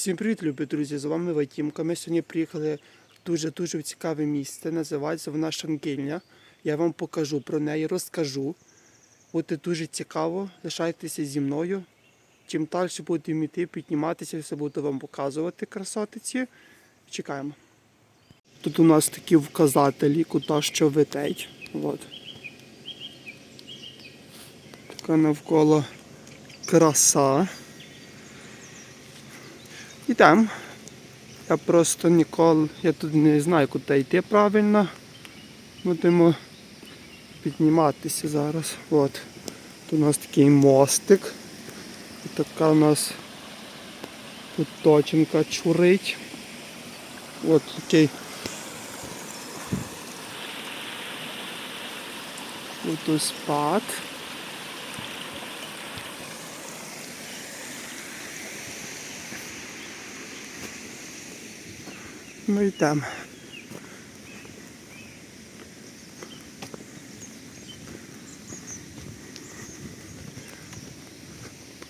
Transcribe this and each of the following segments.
Всім привіт, любі друзі! З вами Вадімка. Ми сьогодні приїхали в дуже-дуже цікаве місце. Називається вона Шангильня. Я вам покажу про неї, розкажу. Буде дуже цікаво. Лишайтеся зі мною. Чим далі будемо йти, підніматися, все буду вам показувати красотиці. Чекаємо. Тут у нас такі вказателі, куди що ведеть. От. Така навколо краса. Йдемо. Я просто ніколи, я тут не знаю, куди йти правильно. Будемо підніматися зараз. От. Тут у нас такий мостик. І така у нас тут точенка чурить. От такий. Тут спад. Ну йдемо.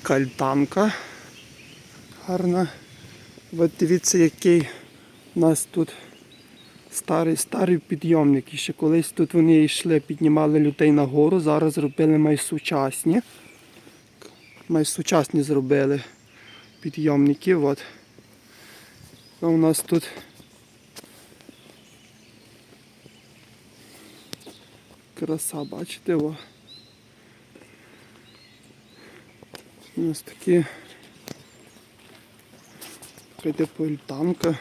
Кальтанка гарна. От дивіться, який у нас тут старий старий підйомник. І ще колись тут вони йшли, піднімали людей нагору, зараз зробили майсучасні. Майсучасні зробили підйомники. От. А у нас тут краса, бачите, о. У нас такі така польтанка.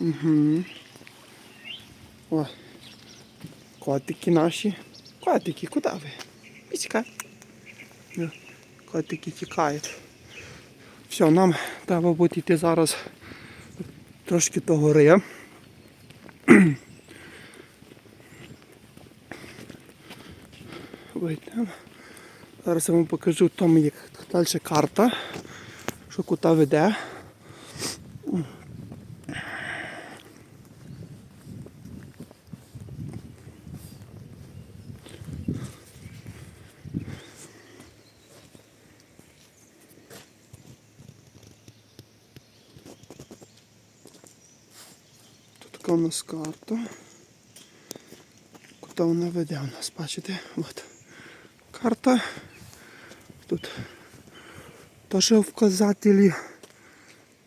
Угу. О. Котики наші. Котики, куди ви? Піська. Котики тікають. Все, нам треба буде йти зараз трошки до гори. Вийдемо. Зараз я вам покажу там як далі карта, що куди веде. Тут така у нас карта. Куди вона веде у нас, бачите? От. Карта. Тут теж вказателі.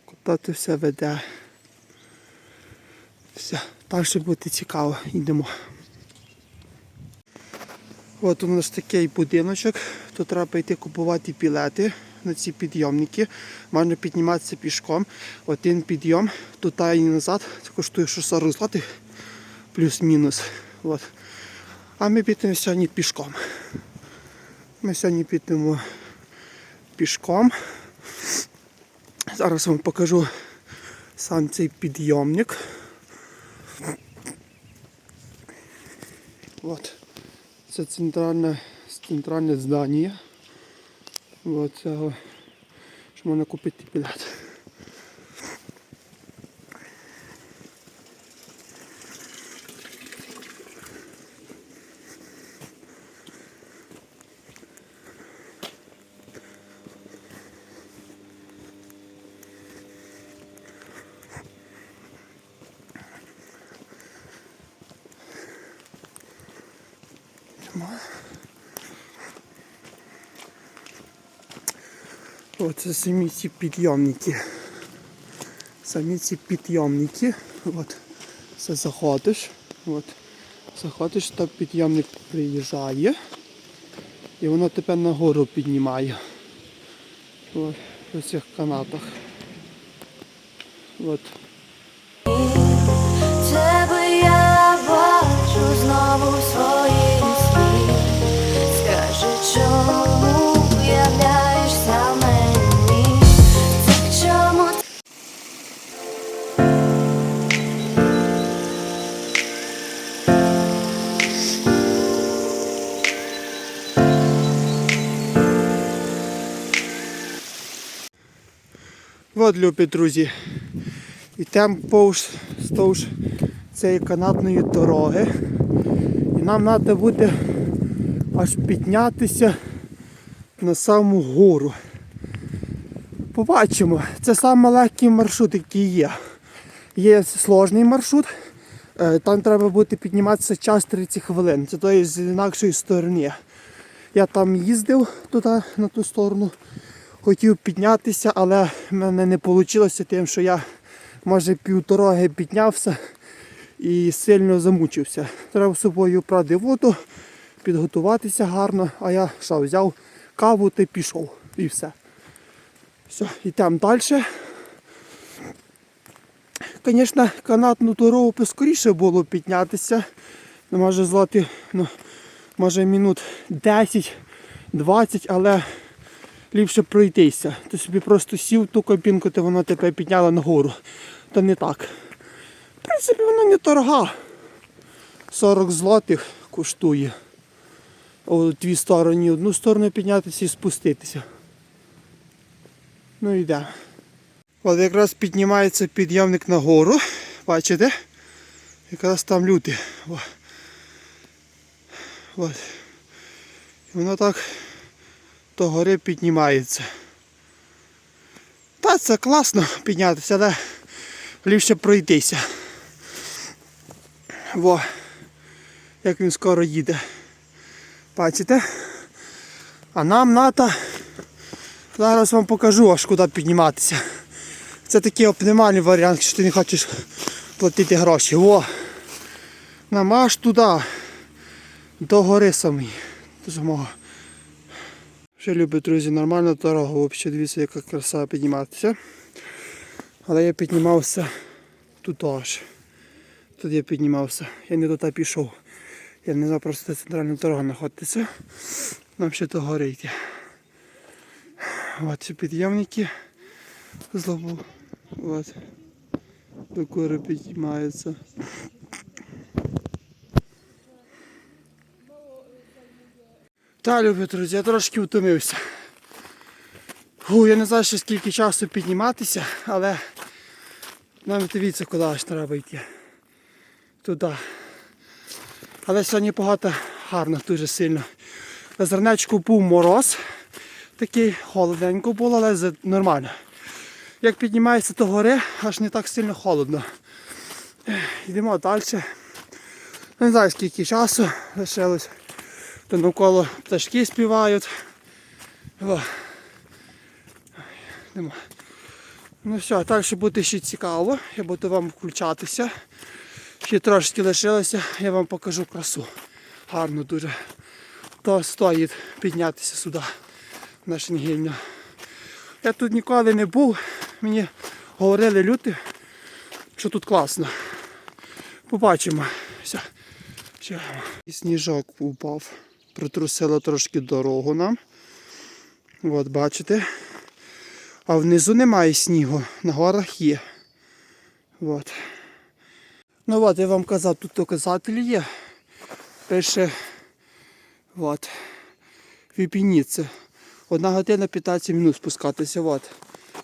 Куди це все веде. Все, далі буде цікаво. Йдемо. От у нас такий будиночок. Тут треба йти купувати білети на ці підйомники. Можна підніматися пішком. Один підйом, туди і назад. Це коштує 640 злотих плюс-мінус. А ми підемо сьогодні пішком. Ми сьогодні підемо пішком. Зараз вам покажу сам цей підйомник. От. Це центральне, центральне здання. От, цього, що можна купити білет. Оце самі ці підйомники. Самі ці підйомники. От. Це заходиш. От. Заходиш, то підйомник приїжджає. І воно тебе нагору піднімає. От, по цих канатах. От. Любі друзі, йдемо повз вздовж цієї канатної дороги. І нам треба буде аж піднятися на саму гору. Побачимо. Це саме легкий маршрут, який є. Є сложний маршрут. Е, Там треба буде підніматися час 30 хвилин. Це той з інакшої сторони. Я там їздив туди, на ту сторону, хотів піднятися, але в мене не вийшло тим, що я може півдороги піднявся і сильно замучився. Треба з собою брати воду, підготуватися гарно, а я що, взяв каву та пішов. І все. Все, йдемо далі. Звісно, канатну дорогу поскоріше було піднятися. Ну, може злати, ну, може минут 10-20, але ліпше пройтися. Ти собі просто сів ту кабінку, то воно тебе підняло нагору. То не так. В принципі, воно не торга. 40 злотих коштує. У дві сторони, одну сторону піднятися і спуститися. Ну йдемо. От якраз піднімається підйомник нагору. Бачите? Якраз там люди. О. От. І воно так до гори піднімається. Та це класно піднятися, але ліпше пройтися. Во, як він скоро їде. Бачите? А нам НАТО. Зараз вам покажу аж куди підніматися. Це такий оптимальний варіант, якщо ти не хочеш платити гроші. О! Нам аж туди. До гори самі. До самого. Ще любить, друзі, нормальна дорога. Взагалі дивіться, яка краса підніматися. Але я піднімався тут аж. Тут я піднімався. Я не туди пішов. Я не знав просто де центральна дорога знаходиться. Нам ще до гори йти. От ці підйомники злову. От. До гори піднімаються. Та, любі друзі, я трошки втомився. Фу, я не знаю, ще скільки часу підніматися, але нам дивіться, куди аж треба йти. Туди. Але сьогодні погода гарна, дуже сильно. Зранечку був мороз, такий холодненько було, але нормально. Як піднімається до гори, аж не так сильно холодно. Йдемо далі. Не знаю скільки часу лишилось. То навколо пташки співають. О. Ну все, далі буде ще цікаво. Я буду вам включатися. Ще трошки лишилося, я вам покажу красу. Гарно дуже. То стоїть піднятися сюди, на Шенгільню. Я тут ніколи не був. Мені говорили люди, що тут класно. Побачимо. Все. І Сніжок упав. Притрусило трошки дорогу нам. От бачите. А внизу немає снігу, на горах є. От. Ну от, я вам казав, тут указателі є. Пише от, Віпініце. Одна година 15 минут спускатися. От.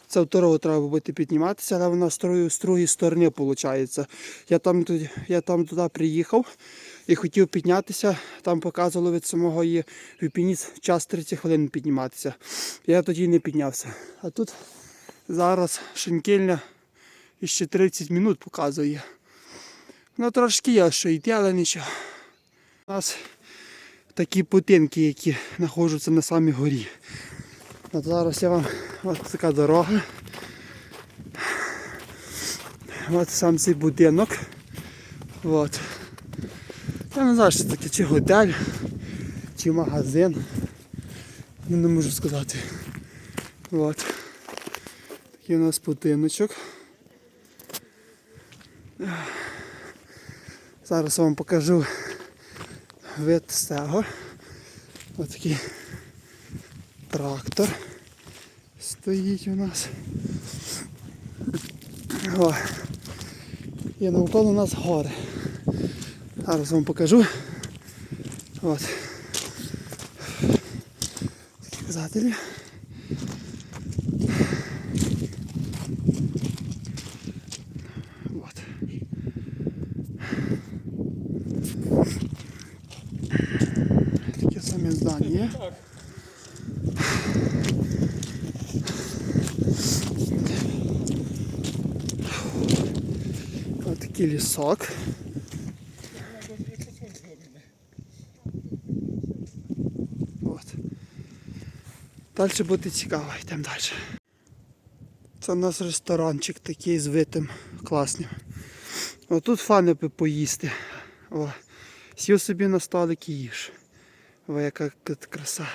Це в дорогу треба буде підніматися, але вона з другої, сторони виходить. Я там, я там туди приїхав і хотів піднятися, там показувало від самого її Віпініць час 30 хвилин підніматися. Я тоді не піднявся. А тут зараз шинкільня ще 30 минут показує. Ну трошки є, що йти, але нічого. У нас такі будинки, які знаходяться на самій горі. От зараз я вам ось така дорога. От сам цей будинок. От. Я не знаю, що таке, чи готель, чи магазин. Ну, не можу сказати. От. Такий у нас будиночок. Зараз вам покажу вид з цього. Ось такий трактор стоїть у нас. О. І навколо у нас гори. Зараз вам покажу. От. Такі казателі. Вот. Таке саме здання. Такий лісок. От. Далі буде цікаво, йдемо далі. Це у нас ресторанчик такий з витим класним. Отут фани би поїсти. О, сів собі на столик і їж. О, яка краса.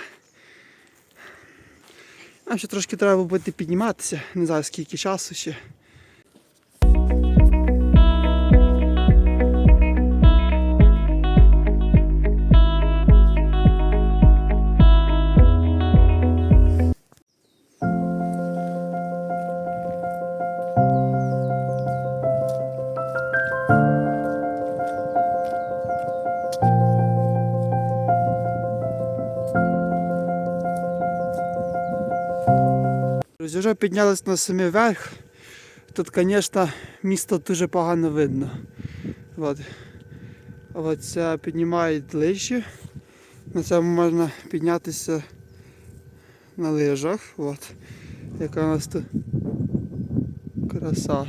Нам ще трошки треба буде підніматися, не знаю скільки часу ще. Друзі, вже піднялись на самий верх. Тут, звісно, місто дуже погано видно. От. От це піднімають лижі. На цьому можна піднятися на лижах. От. Яка у нас тут краса.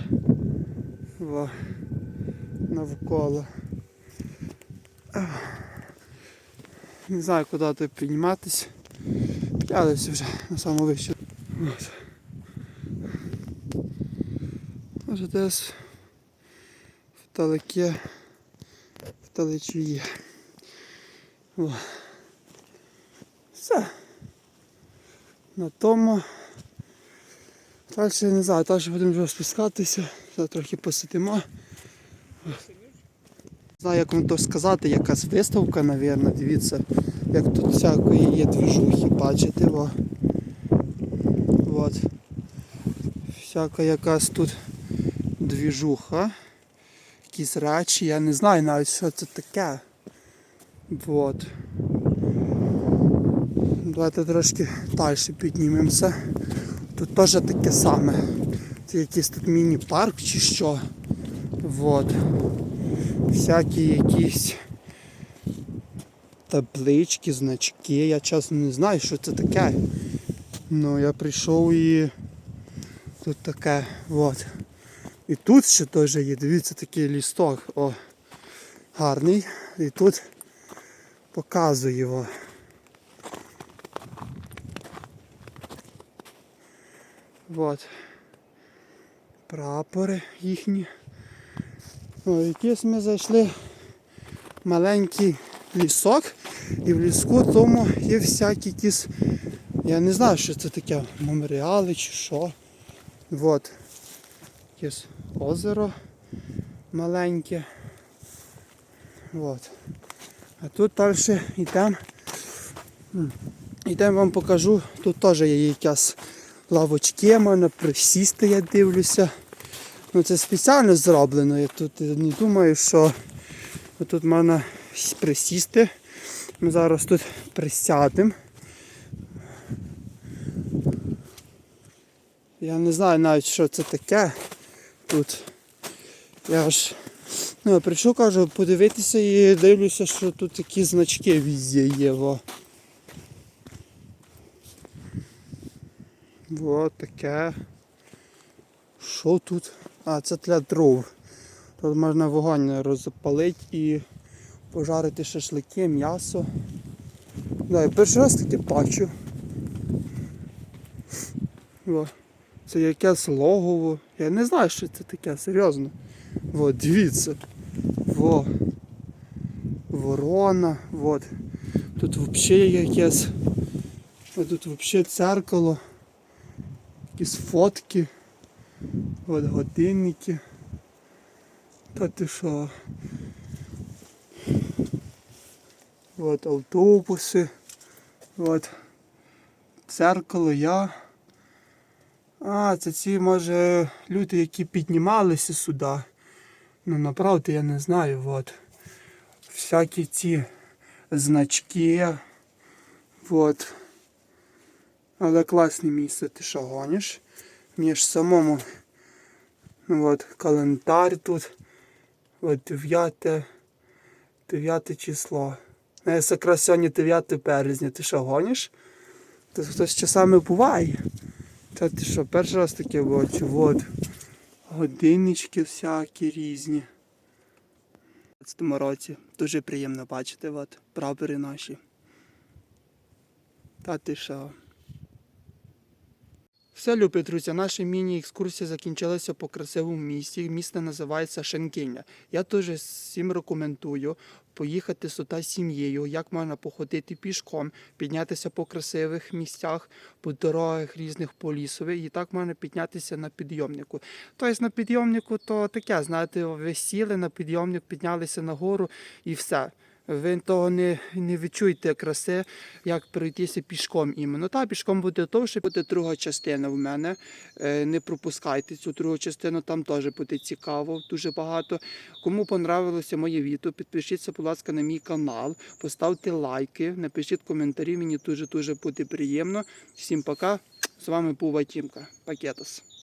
Во. Навколо. Не знаю, куди тут підніматися. Піднялися вже на саму вищу. От. Може десь вдалеке, вдалечі є. О. Все. На тому. Далі не знаю, далі будемо вже спускатися, Зараз трохи посидимо. Не знаю, як вам то сказати, якась виставка, мабуть, дивіться, як тут всякої є движухи, бачите, о. От. Всяка якась тут двіжуха. Якісь речі, я не знаю навіть що це таке. От. Давайте трошки далі піднімемося. Тут теж таке саме. Це якийсь тут міні-парк чи що. От. Всякі якісь таблички, значки. Я чесно не знаю, що це таке. Ну я прийшов і тут таке. От. І тут ще теж є, дивіться, такий лісток. О, гарний. І тут показую його. От. Прапори їхні. О, якийсь ми зайшли маленький лісок. І в ліску тому є всякі якісь, я не знаю, що це таке, меморіали чи що. От. Якесь озеро маленьке. От. А тут далі йдемо. Йдемо вам покажу. Тут теж є якась лавочки, можна присісти, я дивлюся. Ну це спеціально зроблено. Я тут не думаю, що тут можна присісти. Ми зараз тут присядемо. Я не знаю навіть, що це таке тут. Я ж ну, прийшов, кажу, подивитися і дивлюся, що тут такі значки везде є. Во. Во таке. Що тут? А, це для дров. Тут можна вогонь розпалити і пожарити шашлики, м'ясо. Да, я перший раз таке бачу. Во. Це якесь логово. Я не знаю, що це таке, серйозно. Во, дивіться. Во. Ворона. Вот. Тут взагалі якесь. Тут взагалі церкало. Якісь фотки. От годинники. Та ти що? От автобуси. От. Церкало я. А, це ці, може, люди, які піднімалися сюди. Ну, направду я не знаю, от. Всякі ці значки. От. Але класне місце, ти що гониш? Мені ж самому. Ну, от, календар тут. От 9, 9 число. Ну, я якраз сьогодні 9 березня. Ти що гониш? Тут хтось часами буває. Та ти що, перший раз таке бачу, от. Годиннички всякі різні. цьому році. Дуже приємно бачити от, прапори наші. Та ти що? Все, любі друзі, наша міні-екскурсія закінчилася по красивому місті. Місто називається Шенгеня. Я теж всім рекомендую поїхати сюди з сім'єю, як можна походити пішком, піднятися по красивих місцях, по дорогах різних по лісові, і так можна піднятися на підйомнику. Тобто на підйомнику то таке, знаєте, ви сіли на підйомник, піднялися нагору і все. Ви того не, не відчуєте краси, як пройтися пішком іменно. Та пішком буде довше, буде друга частина в мене. Е, Не пропускайте цю другу частину, там теж буде цікаво, дуже багато. Кому понравилося моє відео, підпишіться, будь ласка, на мій канал, поставте лайки, напишіть коментарі, мені дуже-дуже буде приємно. Всім пока. З вами був Ватімка. Пакетос.